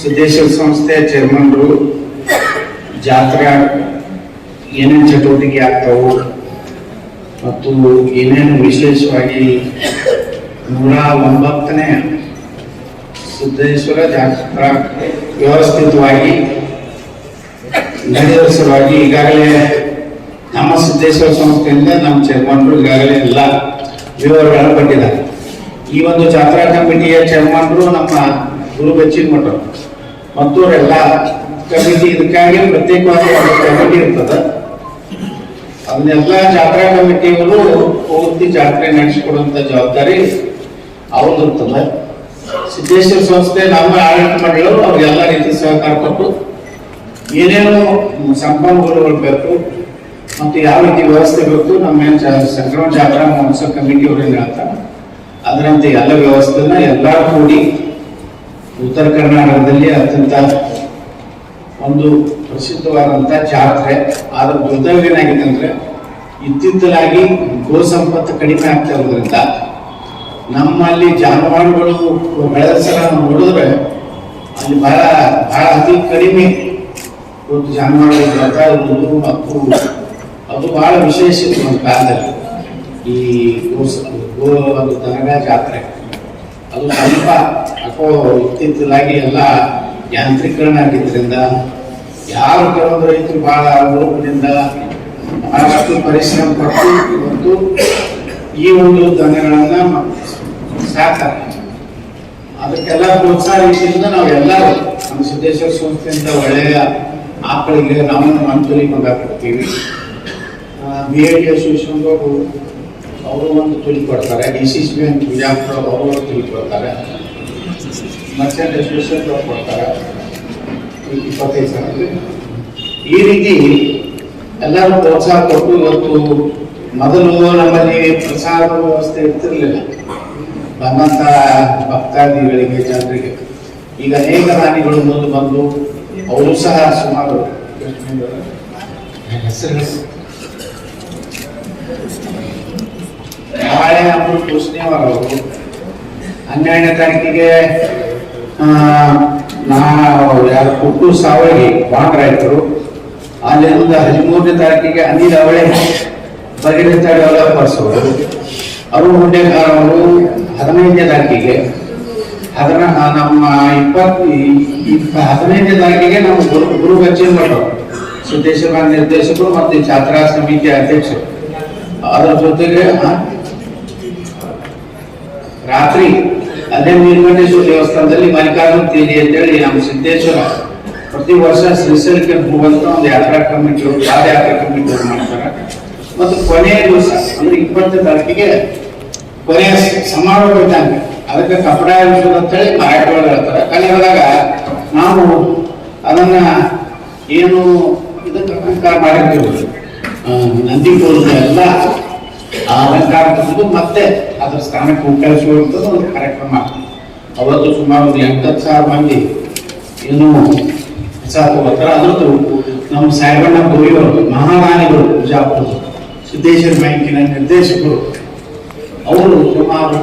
ಸಿದ್ದೇಶ್ವರ ಸಂಸ್ಥೆ ಚೇರ್ಮನ್ರು ಜಾತ್ರಾ ಏನೇನು ಚಟುವಟಿಕೆ ಆಗ್ತಾವು ಮತ್ತು ಏನೇನು ವಿಶೇಷವಾಗಿ ನೂರ ಒಂಬತ್ತನೇ ಸಿದ್ದೇಶ್ವರ ಜಾತ್ರಾ ವ್ಯವಸ್ಥಿತವಾಗಿ ನಡೆಯುವ ಸಲುವಾಗಿ ಈಗಾಗಲೇ ನಮ್ಮ ಸಿದ್ದೇಶ್ವರ ಸಂಸ್ಥೆಯಿಂದ ನಮ್ಮ ಚೇರ್ಮನ್ರು ಈಗಾಗಲೇ ಎಲ್ಲ ವಿವರಗಳನ್ನು ಕೊಟ್ಟಿದ್ದಾರೆ. ಈ ಒಂದು ಜಾತ್ರಾ ಕಮಿಟಿಯ ಚೇರ್ಮನ್ರು ನಮ್ಮ ಗುರು ಬೆಚ್ಚಿನ ಮಠ ಮತ್ತು ಎಲ್ಲ ಕಮಿಟಿ ಇದಕ್ಕಾಗಿ ಪ್ರತ್ಯೇಕವಾಗಿ ಒಂದು ಕಮಿಟಿ ಇರ್ತದೆ. ಅದನ್ನೆಲ್ಲ ಜಾತ್ರಾ ಕಮಿಟಿಯವರು ಪೂರ್ತಿ ಜಾತ್ರೆ ನಡೆಸಿಕೊಡುವಂತ ಜವಾಬ್ದಾರಿ ಅವ್ರದ್ದು ಇರ್ತದೆ ಸಿದ್ದೇಶ್ವರ ಸಂಸ್ಥೆ ನಮ್ಮ ಆಡಳಿತ ಮಂಡಳಿಯವರು ಅವ್ರಿಗೆಲ್ಲ ರೀತಿ ಸಹಕಾರ ಕೊಟ್ಟು ಏನೇನು ಸಂಪನ್ಮೂಲಗಳು ಬೇಕು ಮತ್ತು ಯಾವ ರೀತಿ ವ್ಯವಸ್ಥೆ ಬೇಕು, ನಮ್ಮ ಸಂಕ್ರಮಣ ಜಾತ್ರಾ ಮಹೋತ್ಸವ ಕಮಿಟಿಯವರು ಹೇಳ್ತಾರೆ, ಅದರಂತೆ ಎಲ್ಲ ವ್ಯವಸ್ಥೆನ ಎಲ್ಲ ಕೂಡಿ ಉತ್ತರ ಕರ್ನಾಟಕದಲ್ಲಿ ಅತ್ಯಂತ ಒಂದು ಪ್ರಸಿದ್ಧವಾದಂತ ಜಾತ್ರೆ. ಆದ್ರೆ ದುರ್ದೈವ ಏನಾಗಿದೆ ಅಂದ್ರೆ ಇತ್ತಿತ್ತಲಾಗಿ ಗೋ ಸಂಪತ್ತು ಕಡಿಮೆ ಆಗ್ತಾ ಇರೋದ್ರಿಂದ ನಮ್ಮಲ್ಲಿ ಜಾನುವಾರುಗಳು ಬೆಳೆದ ಸಲ ನೋಡಿದ್ರೆ ಅಲ್ಲಿ ಬಹಳ ಬಹಳ ಅತಿ ಕಡಿಮೆ ಒಂದು ಜಾನುವಾರುಗಳು ಬರ್ತಾ ಮತ್ತು ಅದು ಬಹಳ ವಿಶೇಷ ಒಂದು ಕಾಲದಲ್ಲಿ ಈ ಗೋ ಗೋ ಒಂದು ದನಗ ಜಾತ್ರೆ. ಅದು ಸ್ವಲ್ಪ ಯಾಕೋ ಇತ್ತಿತ್ತಲಾಗಿ ಎಲ್ಲ ಯಾಂತ್ರೀಕರಣ ಆಗಿದ್ದರಿಂದ ಯಾರು ಕೆಲವೊಂದು ರೈತರು ಬಹಳ ಲೋಪದಿಂದ ಬಹಳಷ್ಟು ಪರಿಶ್ರಮ ಪಟ್ಟು ಇವತ್ತು ಈ ಒಂದು ದನಗಳನ್ನ ಮ- ಸಾಕ್ತಾರೆ. ಅದಕ್ಕೆಲ್ಲ ಪ್ರೋತ್ಸಾಹ ರೀತಿಯಿಂದ ನಾವು ಎಲ್ಲರೂ ನಮ್ಮ ಸಿದ್ದೇಶ್ವರ ಸಂಸ್ಥೆಯಿಂದ ಒಳ್ಳೆಯ ಆಕಳಿಗೆ ನಾವು ಮಂಜೂರಿ ಮಗ ಕೊಡ್ತೀವಿ ಬಿ ಎ ಡಿ ಅವರು ಒಂದು ತುಲಿ ಕೊಡ್ತಾರೆ. D C C bank Bijapur ಅವರು ಒಂದು ತುಲಿ ಕೊಡ್ತಾರೆ. ಮರ್ಚೆಂಟ್ ಅವ್ರು ಕೊಡ್ತಾರೆ. ಇಪ್ಪತ್ತೈದು ಸಾವಿರ. ಈ ರೀತಿ ಎಲ್ಲರೂ ಪ್ರೋತ್ಸಾಹ ಕೊಟ್ಟು ಇವತ್ತು ಮೊದಲು ನಮ್ಮಲ್ಲಿ ಪ್ರಸಾದ ವ್ಯವಸ್ಥೆ ಇರ್ತಿರ್ಲಿಲ್ಲ. ಬಂದಂತ ಭಕ್ತಾದಿಗಳಿಗೆ, ಜನರಿಗೆ. ಈಗ ಅನೇಕ ರಾಣಿಗಳು ಮುಂದೆ ಬಂದು, ಅವರು ಸಹ ಸುಮಾರು ಹೆಸರು ನಾಳೆ ಅವರು ಶನಿವಾರ ಅವರು ಹನ್ನೆರಡನೇ ತಾರೀಕಿಗೆ ನಾವು ಯಾರು ಪುಟ್ಟು ಅಲ್ಲಿ ಬಾಂಡ್ ರೈತರು ಅಲ್ಲಿಂದ ಹದಿಮೂರನೇ ತಾರೀಕಿಗೆ ಅನಿಲ್ ಅವಳೆ ಬಗೆಹರಿತ ಡೆವಲಪರ್ಸ್ ಅವರು ಅರುಣ್ ಹುಂಡೇಕಾರ್ ಅವರು ಹದಿನೈದನೇ ತಾರೀಕಿಗೆ. ಅದರ ನಮ್ಮ ಇಪ್ಪತ್ತು ಹದಿನೈದನೇ ತಾರೀಕಿಗೆ ನಮ್ಮ ಗುರು ಗುರು ಕಚೇರಿ ಮಠ ಸಿದ್ದೇಶ್ವರ ನಿರ್ದೇಶಕರು ಮತ್ತು ಛಾತ್ರಾ ಸಮಿತಿ ಅಧ್ಯಕ್ಷರು. ಅದರ ಜೊತೆಗೆ ರಾತ್ರಿ ಅಲ್ಲೇ ನೀಲಕಂಠೇಶ್ವರ ದೇವಸ್ಥಾನದಲ್ಲಿ ಮಲ್ಲಿಕಾರ್ಜುನ ತೀರಿ ಅಂತೇಳಿ ನಮ್ಮ ಸಿದ್ದೇಶ್ವರ. ಪ್ರತಿ ವರ್ಷ ಶ್ರೀಶೈಲಕ್ಕೆ ಹೋಗುವಂತ ಒಂದು ಯಾತ್ರಾ ಕಮಿಟಿ ಪಾದಯಾತ್ರಾ ಕಮಿಟಿ ಮಾಡ್ತಾರೆ. ಮತ್ತು ಕೊನೆಯ ದಿವಸ, ಅಂದ್ರೆ ಇಪ್ಪತ್ತನೇ ತಾರೀಕಿಗೆ ಕೊನೆಯ ಸಮಾರೋಹ ಇದ್ದಂಗೆ ಅದಕ್ಕೆ ಕಪಡ ಅಂತ ಅಂತೇಳಿ ಮಾರಾಟಗಳು ಹೇಳ್ತಾರೆ. ಕನ್ನಡದಾಗ ನಾವು ಅದನ್ನ ಏನು ಇದಕ್ಕೆ ಅಲಂಕಾರ ಮಾಡಿರ್ತೀವಿ. ನಂದಿ ಎಲ್ಲ ಆ ಅಲಂಕಾರ ಮತ್ತೆ ಅದ್ರ ಸ್ಥಾನಕ್ಕೆ ಉಪಯೋಗಿಸುವಂಥದ್ದು ಒಂದು ಕಾರ್ಯಕ್ರಮ. ಅವತ್ತು ಸುಮಾರು ಒಂದು ಎಂಟತ್ತು ಸಾವಿರ ಮಂದಿ ಇನ್ನೂ ಪ್ರಸಾದ ಅದರದ್ದು ನಮ್ಮ ಸಾಹೇಬಣ್ಣ ಗೋರಿಯವರು ಮಹಾರಾಣಿಗಳು, ಬಿಜಾಪುರ, ಸಿದ್ದೇಶ್ವರ ಬ್ಯಾಂಕಿನ ನಿರ್ದೇಶಕರು, ಅವರು ಸುಮಾರು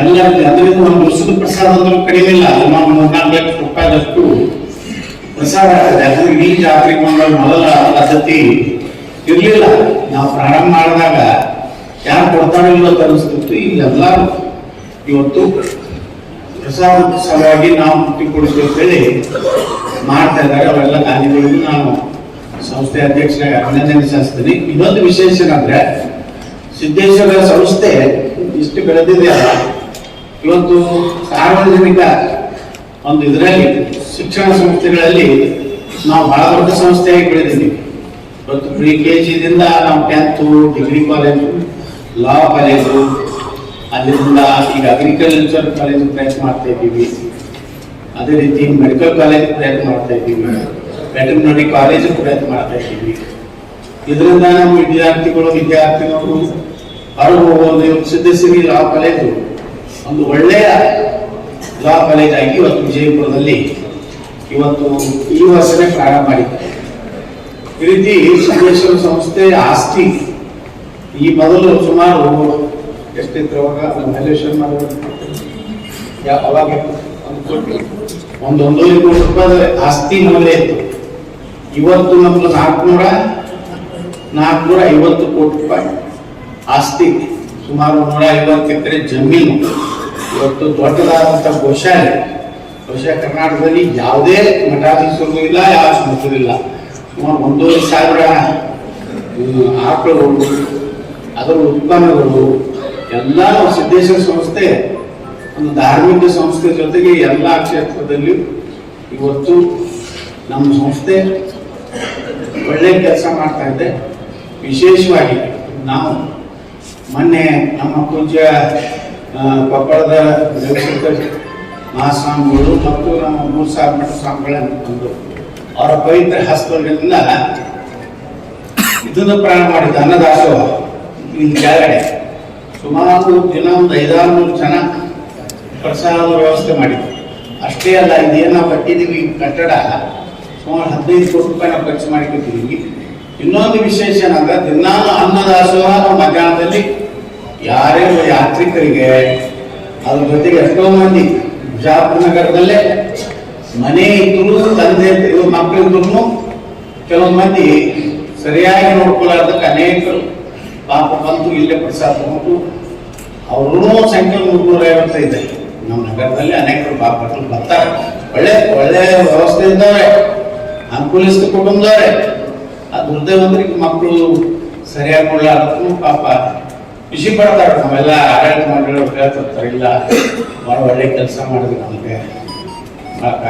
ಎಲ್ಲರಿಗೂ ಅದರಿಂದ ಒಂದು ವರ್ಷದ ಪ್ರಸಾದ ಅಂದ್ರೂ ಕಡಿಮೆ ಇಲ್ಲ. ಸುಮಾರು ಮೂರ್ನಾಲ್ಕು ಲಕ್ಷ ರೂಪಾಯಿದಷ್ಟು ಪ್ರಸಾದ ಆಗ್ತದೆ. ಈ ಜಾತ್ರೆ ಮಂಡಳ ಮೊದಲ ಪದ್ಧತಿ ಇರಲಿಲ್ಲ. ನಾವು ಪ್ರಾರಂಭ ಮಾಡಿದಾಗ ಯಾರು ಕೊಡ್ತಾರೋ ಇಲ್ಲ ಅಂತ ಅನಿಸ್ತಿತ್ತು ಈಗೆಲ್ಲ ಇವತ್ತು ಪ್ರಸಾದದ ಸಲುವಾಗಿ ನಾವು ಹೇಳಿ ಮಾಡ್ತಾ ಇದ್ದಾಗ ಅವೆಲ್ಲ ದಾನಿಗಳಿಗೂ ನಾನು ಸಂಸ್ಥೆ ಅಧ್ಯಕ್ಷರಾಗಿ ಅಭಿನಂದನೆ ಸಲ್ಲಿಸ್ತೀನಿ. ಇನ್ನೊಂದು ವಿಶೇಷ ಏನಂದ್ರೆ ಸಿದ್ದೇಶ್ವರ ಸಂಸ್ಥೆ ಇಷ್ಟು ಬೆಳೆದಿದೆಯಲ್ಲ, ಇವತ್ತು ಸಾರ್ವಜನಿಕ ಒಂದು ಇದರಲ್ಲಿ ಶಿಕ್ಷಣ ಸಂಸ್ಥೆಗಳಲ್ಲಿ ನಾವು ಬಹಳ ದೊಡ್ಡ ಸಂಸ್ಥೆಯಾಗಿ ಬೆಳೆದಿದ್ದೀವಿ. ಇವತ್ತು ಪ್ರಿ ಕೆ ಜಿದಿಂದ ನಾವು tenth degree college law college ಅಲ್ಲಿಂದ ಈಗ ಅಗ್ರಿಕಲ್ಚರ್ ಕಾಲೇಜ್ ಪ್ರಯತ್ನ ಮಾಡ್ತಾ ಇದ್ದೀವಿ. ಅದೇ ರೀತಿ ಮೆಡಿಕಲ್ ಕಾಲೇಜ್ ಪ್ರಯತ್ನ ಮಾಡ್ತಾ ಇದ್ದೀವಿ. ವೆಟರ್ನರಿ ಕಾಲೇಜ್ ಪ್ರಯತ್ನ ಮಾಡ್ತಾ ಇದ್ದೀವಿ. ಇದರಿಂದ ನಮ್ಮ ವಿದ್ಯಾರ್ಥಿಗಳು ವಿದ್ಯಾರ್ಥಿಗಳು ಅವರು ಒಂದು ಸಿದ್ಧಸಿರಿ ಲಾ ಕಾಲೇಜು ಒಂದು ಒಳ್ಳೆಯ ಲಾ ಕಾಲೇಜ್ ಆಗಿ ಇವತ್ತು ವಿಜಯಪುರದಲ್ಲಿ ಇವತ್ತು ಈ ವರ್ಷನೇ ಪ್ರಾರಂಭ ಮಾಡಿದ್ದಾರೆ ಈ ರೀತಿ ಸಿದ್ದೇಶ್ವರ ಸಂಸ್ಥೆ ಆಸ್ತಿ ಈ ಮೊದಲು ಸುಮಾರು ಅವಾಗ ನಮ್ಮ ಮಲ್ಲೇಶ್ವರ ಯಾವ ಅವಾಗ ಒಂದು ಕೋಟಿ ಒಂದು ಒಂದೂವರೆ ಕೋಟಿ ರೂಪಾಯಿ ಆಸ್ತಿ ನಮ್ದೇ ಇತ್ತು. ಇವತ್ತು ನಮ್ದು ನಾಲ್ಕುನೂರ ನಾಲ್ಕುನೂರ ಐವತ್ತು ಕೋಟಿ ರೂಪಾಯಿ. ಆಸ್ತಿ ಸುಮಾರು ನೂರ ಐವತ್ತು ಎಕರೆ ಜಮೀನು. ಇವತ್ತು ದೊಡ್ಡದಾದಂಥ ಗೋಶಾಲೆ. ಬಹುಶಃ ಕರ್ನಾಟಕದಲ್ಲಿ ಯಾವುದೇ ಮಠಾಧೀಶರು ಇಲ್ಲ, ಯಾವ ಸಂಸ್ಥರು ಇಲ್ಲ. ಸುಮಾರು ಒಂದೂವರೆ ಸಾವಿರ ಆಕಳುಗಳು, ಅದರ ಉತ್ಪನ್ನಗಳು ಎಲ್ಲ ಸಿದ್ದೇಶ್ವರ ಸಂಸ್ಥೆ, ಒಂದು ಧಾರ್ಮಿಕ ಸಂಸ್ಥೆ ಜೊತೆಗೆ ಎಲ್ಲ ಕ್ಷೇತ್ರದಲ್ಲಿ ಇವತ್ತು ನಮ್ಮ ಸಂಸ್ಥೆ ಒಳ್ಳೆ ಕೆಲಸ ಮಾಡ್ತಾ ಇದೆ. ವಿಶೇಷವಾಗಿ ನಾವು ಮೊನ್ನೆ ನಮ್ಮ ಪೂಜ್ಯ ಕೊಪ್ಪಳದ ಮಹಾಸ್ವಾಮಿಗಳು ಮತ್ತು ನಮ್ಮ ಮೂರು ಸಾವಿರ ಮಠ ಸ್ವಾಮಿಗಳನ್ನು ಬಂದು ಅವರ ಪವಿತ್ರ ಹಸ್ತಗಳಿಂದ ಇದನ್ನು ಪ್ರಾರಂಭ ಮಾಡಿದ್ದು ಅನ್ನದಾಸೋಹ. ಕೆಳಗಡೆ ಸುಮಾರು ದಿನ ಒಂದು ಐದಾರು ನೂರು ಜನ ಪ್ರಸಾದ ವ್ಯವಸ್ಥೆ ಮಾಡಿದ್ವಿ ಅಷ್ಟೇ ಅಲ್ಲ, ಇದೇನು ಕಟ್ಟಿದ್ದೀವಿ ಕಟ್ಟಡ, ಸುಮಾರು ಹದಿನೈದು ಕೋಟಿ ರೂಪಾಯಿ ನಾವು ಖರ್ಚು ಮಾಡಿಕೊಟ್ಟಿದ್ದೀವಿ ಇನ್ನೊಂದು ವಿಶೇಷ ಏನಂದ್ರೆ, ದಿನಾಲು ಅನ್ನದಾಸೋಹ ನಾವು ಮಧ್ಯಾಹ್ನದಲ್ಲಿ ಯಾರೇ ಯಾತ್ರಿಕರಿಗೆ, ಅದ್ರ ಜೊತೆಗೆ ಎಷ್ಟೋ ಮಂದಿ ಬಿಜಾಪುರ ನಗರದಲ್ಲೇ ಮನೆ ಇದ್ರು, ತಂದೆ ಮಕ್ಕಳಿದ್ರು ಕೆಲವೊಂದು ಮಂದಿ ಸರಿಯಾಗಿ ನೋಡ್ಕೊಳ್ಳೋದಕ್ಕೆ ಅನೇಕರು ಪಾಪ ಬಂತು, ಇಲ್ಲೇ ಪ್ರಸಾದ ತಗೊಂಡು, ಅವ್ರೂ ಸಂಖ್ಯೆ ಮುನ್ನೂರ ಐವತ್ತೈದು ನಮ್ಮ ನಗರದಲ್ಲಿ ಅನೇಕರು ಪಾಪ ಮಕ್ಕಳು ಬರ್ತಾರೆ. ಒಳ್ಳೆ ಒಳ್ಳೆ ವ್ಯವಸ್ಥೆ ಇದ್ದಾರೆ. ಅನುಕೂಲಿಸಿದ ಕುಟುಂಬದವ್ರೆ ಆ ದುರ್ದೈವಂತರಿಗೆ ಮಕ್ಕಳು ಸರಿಯಾಗಿ ಕೊಡ್ಲಾರ್ದಕ್ಕೂ ಪಾಪ ಖುಷಿ ಪಡ್ತಾರೆ. ನಾವೆಲ್ಲ ಆಡಳಿತ ಮಂಡಳಿಯವ್ರು ಹೇಳ್ತಿರ್ತಾರೆ ಇಲ್ಲ ಭಾಳ ಒಳ್ಳೆ ಕೆಲಸ ಮಾಡಿದ್ರು ನಮಗೆ. ಪಾಪ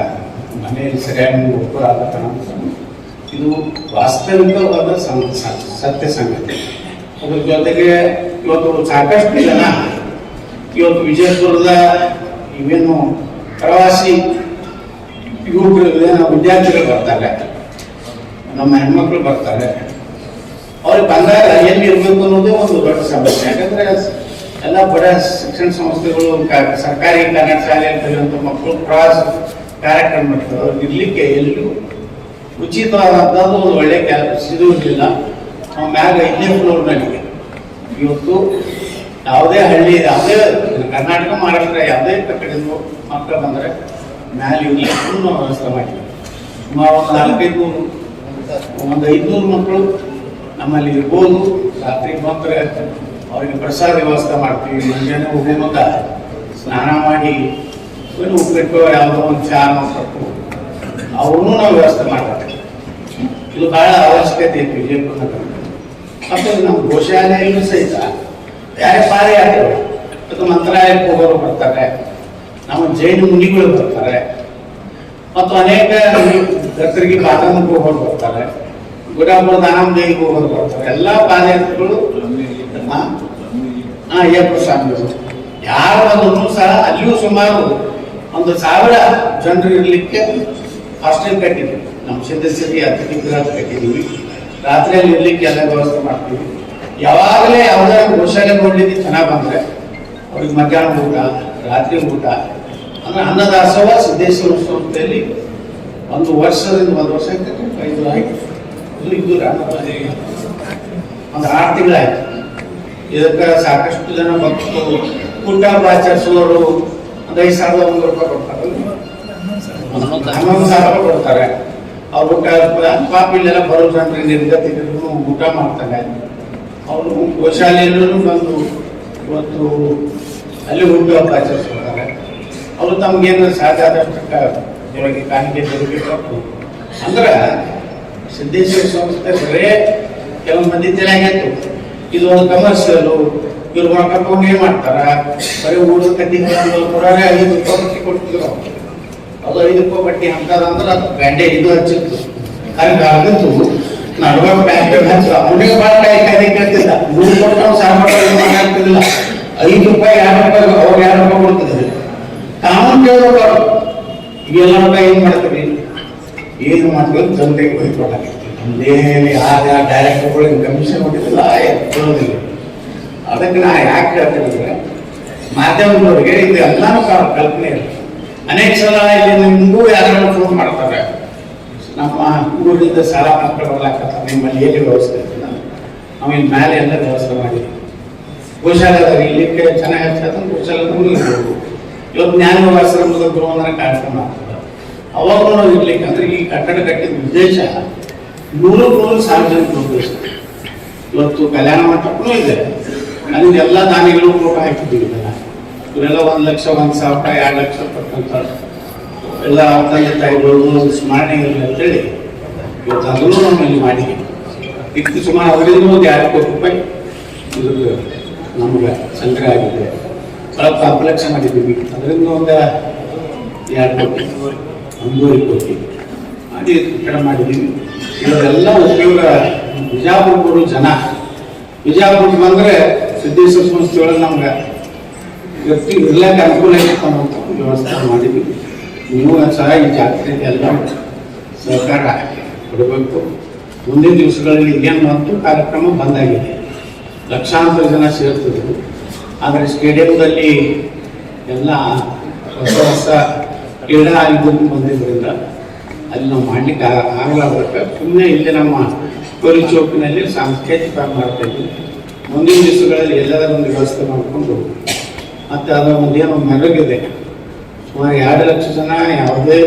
ಮನೆಯಲ್ಲಿ ಸರಿಯಾಗಿ ಒಬ್ಬರು ಆಗತ್ತ ಇದು ವಾಸ್ತವಿಕವಾದ ಸತ್ಯ ಸಂಗತಿ. ಅದ್ರ ಜೊತೆಗೆ ಇವತ್ತು ಸಾಕಷ್ಟು ಜನ ಇವತ್ತು ವಿಜಯಪುರದ ಇವೇನು ಪ್ರವಾಸಿ ಯುವಕರು ವಿದ್ಯಾರ್ಥಿಗಳು ಬರ್ತಾರೆ. ನಮ್ಮ ಹೆಣ್ಮಕ್ಳು ಬರ್ತಾರೆ. ಅವ್ರಿಗೆ ಬಂದಾಗ ಎಲ್ಲಿ ಇರಬೇಕು ಅನ್ನೋದು ಒಂದು ದೊಡ್ಡ ಸಮಸ್ಯೆ. ಯಾಕಂದ್ರೆ ಎಲ್ಲ ಬಡ ಶಿಕ್ಷಣ ಸಂಸ್ಥೆಗಳು ಸರ್ಕಾರಿ ಕನ್ನಡ ಶಾಲೆಯಲ್ಲಿ ಕಲಿಯುವಂಥ ಮಕ್ಕಳು ಪ್ರವಾಸ ಕಾರ್ಯಕ್ರಮ ಇರ್ಲಿಕ್ಕೆ ಎಲ್ಲಿಯೂ ಉಚಿತವಾದಂಥದ್ದು ಒಂದು ಒಳ್ಳೆ ಕೆಲಸ. ಇದು ನಾವು ಮ್ಯಾಗ ಐದನೇ ಫ್ಲೋರ್ನಲ್ಲಿ ಇವತ್ತು ಯಾವುದೇ ಹಳ್ಳಿ, ಯಾವುದೇ ಕರ್ನಾಟಕ, ಮಹಾರಾಷ್ಟ್ರ, ಯಾವುದೇ ಕಟ್ಟಡದಿಂದ ಮಕ್ಕಳು ಬಂದರೆ ಮ್ಯಾಲೆ ಇರ್ಲಿಕ್ಕೂ ನಾವು ವ್ಯವಸ್ಥೆ ಮಾಡಿದ್ದೀವಿ ಸುಮಾರು ಒಂದು ನಾಲ್ಕೈದು, ಒಂದು ಐದುನೂರು ಮಕ್ಕಳು ನಮ್ಮಲ್ಲಿ ಇರ್ಬೋದು. ರಾತ್ರಿ ಬಂದರೆ ಅವರಿಗೆ ಪ್ರಸಾದ ವ್ಯವಸ್ಥೆ ಮಾಡ್ತೀವಿ ಮುಂಜಾನೆ ಹೋಗೋ ಮುಂದ ಸ್ನಾನ ಮಾಡಿ, ಏನು ಉಪ್ಪಿಟ್ಟು, ಯಾವುದೋ ಒಂದು ಚಹಾ ಕೊಟ್ಟು ಅವ್ರನ್ನೂ ನಾವು ವ್ಯವಸ್ಥೆ ಮಾಡ್ತೀವಿ ಇದು ಭಾಳ ಅವಶ್ಯಕತೆ ಐತಿ ವಿಜಯಪುರ ನಗರ ಮತ್ತು ನಮ್ಮ ಗೋಶಾಲೆಯಲ್ಲೂ ಸಹಿತ ಯಾರೇ ಪಾದಯಾತ್ರೆ ಮತ್ತು ಮಂತ್ರಾಲಯಕ್ಕೆ ಹೋಗೋರು ಬರ್ತಾರೆ. ನಮ್ಮ ಜೈನ ಮುನಿಗಳು ಬರ್ತಾರೆ. ಮತ್ತು ಅನೇಕ ದತ್ತರಿಗೆ ಬಾದಾಮಕ್ಕೆ ಹೋಗೋರು ಬರ್ತಾರೆ. ಗುಡಾಪುರ ದಾನಂದೇವಿಗೆ ಹೋಗೋರು ಬರ್ತಾರೆ. ಎಲ್ಲ ಪಾದಯಾತ್ರೆಗಳು ಹಾ ಅಯ್ಯಪ್ಪ ಸ್ವಾಮಿಗಳು ಯಾರು ಬಂದ್ರು ಸಹ ಅಲ್ಲಿಯೂ ಸುಮಾರು ಒಂದು ಸಾವಿರ ಜನರು ಇರಲಿಕ್ಕೆ ಹಾಸ್ಟೆಲ್ ಕಟ್ಟಿದ್ವಿ ನಮ್ಮ ಸದಸ್ಯರಿಗೆ ಅತಿಥಿ ಗೃಹ ಕಟ್ಟಿದ್ದೀವಿ. ರಾತ್ರಿಯಲ್ಲಿ ಇರ್ಲಿಕ್ಕೆ ಎಲ್ಲ ವ್ಯವಸ್ಥೆ ಮಾಡ್ತೀವಿ. ಯಾವಾಗಲೇ ಯಾವ್ದಾರ ಘೋಷಣೆ ಕೊಡ್ಲಿಕ್ಕೆ ಚೆನ್ನಾಗಿ ಬಂದ್ರೆ ಅವ್ರಿಗೆ ಮಧ್ಯಾಹ್ನ ಊಟ ರಾತ್ರಿ ಊಟ ಅಂದ್ರೆ ಅನ್ನದಾಸೋಹ ಸಿದ್ದೇಶ್ವರ ಸಂಸ್ಥೆಯಲ್ಲಿ ಒಂದು ವರ್ಷದಿಂದ ಒಂದು ವರ್ಷ ಆಯ್ತು, ಐದು ಆಯ್ತು. ಇದು ಒಂದು ಆರು ತಿಂಗಳಾಯ್ತು. ಇದಕ್ಕೆ ಸಾಕಷ್ಟು ಜನ ಭಕ್ತರು ಊಟ ಆಚರಿಸುವವರು ಒಂದು ಐದು ಸಾವಿರದ ಒಂದು ರೂಪಾಯಿ ಕೊಡ್ತಾರೆ. ಹನ್ನೊಂದು ಸಾವಿರ ಕೊಡ್ತಾರೆ. ಅವ್ರು ಪಾಪ ಇಲ್ಲೆಲ್ಲ ಬರೋ ಜನರಿಗೆ ನಿರ್ಗತಿಕರು ಊಟ ಮಾಡ್ತಾರೆ ಅವರು ಗೋಶಾಲೆಯಲ್ಲೂ ಬಂದು ಇವತ್ತು ಅಲ್ಲಿ ಊಟ ಆಚರಿಸ್ಕೊಳ್ತಾರೆ ಅವರು ತಮಗೇನು ಸಾಧ್ಯ ಆದಷ್ಟು ಅವರಿಗೆ ಕಾಣಿಕೆ ಕೊಟ್ಟು ಅಂದ್ರೆ ಸಿದ್ದೇಶ್ವರ ಸಂಸ್ಥೆ ಬರೇ ಕೆಲವು ಮಂದಿ ತಲೆಯಾಗಿತ್ತು ಇದು ಒಂದು ಕಮರ್ಷಿಯಲು ಇವ್ರು ಮಾಡ್ಕೊಂಡು ಏನ್ ಮಾಡ್ತಾರ? ಬರೀ ಊರು ಕಟ್ಟಿ ಕೊಡೋರೆ ಐದು ರೂಪಾಯಿ ಅದು ಐದು ರೂಪಾಯಿ ಬಟ್ಟಿ ಅಂದ್ರೆ ಅದು ಬ್ಯಾಂಡೆ ಇದು ಹಚ್ಚಿತ್ತು. ಹಂಗೆ ಆಗಿತ್ತು ನಡುವೆ ಬ್ಯಾಂಡೆ ಹಚ್ಚ ಅವನಿಗೆ ಭಾಳ ಕೈ ಕೈ ಕೇಳ್ತಿಲ್ಲ ನೂರು ಕೊಟ್ಟು ನಾವು ಸಾವಿರ ಆಗ್ತಿದ್ದಿಲ್ಲ ಐದು ರೂಪಾಯಿ, ಎರಡು ರೂಪಾಯಿ ಅವ್ರು ಎರಡು ರೂಪಾಯಿ ಕೊಡ್ತಿದ್ರು. ತಾವು ಕೇಳ್ಬೇಕು ಅವ್ರು. ರೂಪಾಯಿ ಏನ್ ಮಾಡ್ತೀವಿ ಏನು ಮಾಡ್ತೀವಿ ಜನರಿಗೆ ಹೋಗ್ಕೊಡಾಗಿತ್ತು ನಮ್ದೇನು ಯಾರು ಡೈರೆಕ್ಟರ್ಗಳಿಗೆ ಕಮಿಷನ್ ಕೊಟ್ಟಿದ್ದಿಲ್ಲ ಕೊಡೋದಿಲ್ಲ. ಅದಕ್ಕೆ ನಾ ಯಾಕೆ ಹೇಳ್ತೀನಿ ಮಾಧ್ಯಮದವರಿಗೆ ಇದು ಎಲ್ಲಾನು ಕಲ್ಪನೆ ಇಲ್ಲ. ಅನೇಕ ಸಲ ಇಲ್ಲಿ ನಿಮಗೂ ಯಾರು ಫೋನ್ ಮಾಡ್ತಾರೆ. ನಮ್ಮ ಊರಿಂದ ಸಾಲ ಮಕ್ಕಳು ಬರ್ಲಾಕತ್ತ ನಿಮ್ಮಲ್ಲಿ ಎಲ್ಲಿ ವ್ಯವಸ್ಥೆ ಇಲ್ಲ? ನಾವು ಇಲ್ಲಿ ಮೇಲೆ ಎಲ್ಲ ವ್ಯವಸ್ಥೆ ಮಾಡಿ ಗೋಶಾಲೆ ಇಲ್ಲಿ ಚೆನ್ನಾಗಿ ಹಚ್ಚದ ಗೋಶಾಲೆ ಇರ್ಬೋದು. ಇವತ್ತು ಜ್ಞಾನ ಆಶ್ರಮದ ಧ್ರುವಂದನ ಕಾರ್ಯಕ್ರಮ ಆಗ್ತದೆ. ಅವಾಗ ನಾವು ಇರ್ಲಿಕ್ಕೆ ಅಂದ್ರೆ ಈ ಕಟ್ಟಡ ಕಟ್ಟಿದ ಉದ್ದೇಶ ನೂರು ನೂರು ಸಾರ್ವಜನಿಕ ಉದ್ದೇಶ ಇವತ್ತು ಕಲ್ಯಾಣ ಮಂಟಪನೂ ಇದೆ. ಎಲ್ಲ ದಾನಿಗಳು ಕೂಡ ಹಾಕಿದ್ದೀವಿ. ಇವರೆಲ್ಲ ಒಂದು ಲಕ್ಷ, ಒಂದು ಸಾವಿರ, ಎರಡು ಲಕ್ಷ ಕೊಟ್ಟಂತ ಎಲ್ಲ ತಂದೆ ತಾಯಿಗಳು ಸ್ಮರಣೆ ಇರಲಿ ಅಂತೇಳಿ ಇವತ್ತು ಅದನ್ನು ನಮ್ಮಲ್ಲಿ ಮಾಡಿ ಇದಕ್ಕೆ ಸುಮಾರು ಅವರಿಂದ ಒಂದು ಎರಡು ಕೋಟಿ ರೂಪಾಯಿ ಇದು ನಮ್ಗೆ ಸಂಗ್ರಹ ಆಗಿದೆ. ಸ್ವಲ್ಪ ಕಾಂಪ್ಲೆಕ್ಸ್ ಮಾಡಿದ್ದೀವಿ. ಅದರಿಂದ ಒಂದು ಎರಡು ಕೋಟಿ, ಒಂದೂವರೆ ಕೋಟಿ ಮಾಡಿ ಕಡೆ ಮಾಡಿದ್ದೀವಿ. ಇವರೆಲ್ಲ ಉಪಯೋಗ ಬಿಜಾಪುರ ಜನ. ಬಿಜಾಪುರಕ್ಕೆ ಬಂದರೆ ಸಿದ್ದೇಶ್ವರ ಸಂಸ್ಥೆಯೊಳಗೆ ನಮ್ಗೆ ವ್ಯಕ್ತಿ ಇರ್ಲಿಕ್ಕೆ ಅನುಕೂಲ ಒಂದು ವ್ಯವಸ್ಥೆ ಮಾಡಿದ್ವಿ. ನೀವು ಸಹ ಈ ಜಾತ್ರೆಗೆ ಎಲ್ಲ ಸಹಕಾರ ಕೊಡಬೇಕು. ಮುಂದಿನ ದಿವಸಗಳಲ್ಲಿ ಏನು ಮತ್ತು ಕಾರ್ಯಕ್ರಮ ಬಂದಾಗಿದೆ ಲಕ್ಷಾಂತರ ಜನ ಸೇರ್ತಿದ್ರು. ಆದರೆ ಸ್ಟೇಡಿಯಂದಲ್ಲಿ ಎಲ್ಲ ಹೊಸ ಹೊಸ ಕ್ರೀಡಾ ಇದನ್ನು ಬಂದಿದ್ದರಿಂದ ಅಲ್ಲಿ ನಾವು ಮಾಡ್ಲಿಕ್ಕೆ ಆಗಲಾರ್ದಕ್ಕೆ ಸುಮ್ಮನೆ ಇಲ್ಲಿ ನಮ್ಮ ಕೋರಿ ಚೌಕಿನಲ್ಲಿ ಸಾಂಸ್ಕೃತಿಕ ಮಾಡ್ತಾ ಇದ್ವಿ. ಮುಂದಿನ ದಿವಸಗಳಲ್ಲಿ ಎಲ್ಲದರ ಒಂದು ವ್ಯವಸ್ಥೆ ಮಾಡಿಕೊಂಡು ಮತ್ತು ಅದರ ಒಂದೇನೋ ಮೆರಗಿದೆ ಸುಮಾರು ಎರಡು ಲಕ್ಷ ಜನ ಯಾವುದೇ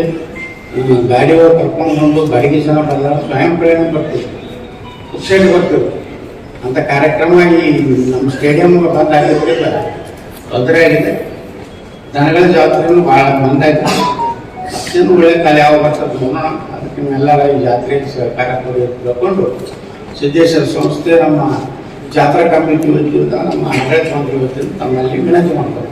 ಗಾಡಿ ಒಳಗೆ ಕರ್ಕೊಂಡು ಬಂದು ಬಾಡಿಗೆ ಜನ ಬರಲ್ಲ ಸ್ವಯಂ ಪ್ರೇರಣೆ ಬರ್ತೀವಿ ಉತ್ಸೈಡ್ ಬರ್ತೀವಿ ಅಂತ ಕಾರ್ಯಕ್ರಮ ಈ ನಮ್ಮ ಸ್ಟೇಡಿಯಂ ಬಂದು ಆಗಿದ್ದರಿಂದ ತೊಂದರೆ ಆಗಿದೆ. ಜನಗಳ ಜಾತ್ರೆನೂ ಭಾಳ ಬಂದಾಯ್ತು ಅಷ್ಟೇನು ಒಳ್ಳೆ ಕಾಲ ಯಾವ ಬರ್ತದೆ ಅದಕ್ಕೆ ನೀವೆಲ್ಲರ ಈ ಜಾತ್ರೆಗೆ ಸಹಕಾರ ತಿಳ್ಕೊಂಡು ಸಿದ್ದೇಶ್ವರ ಸಂಸ್ಥೆ ನಮ್ಮ ಜಾತ್ರಾ ಕಮಿಟಿ ವತಿಯಿಂದ ನಮ್ಮ ಆಡಳಿತ ಮಂತ್ರಿ ವತಿಯಿಂದ ತಮ್ಮಲ್ಲಿ ವಿನಂತಿ ಮಾಡ್ತಾರೆ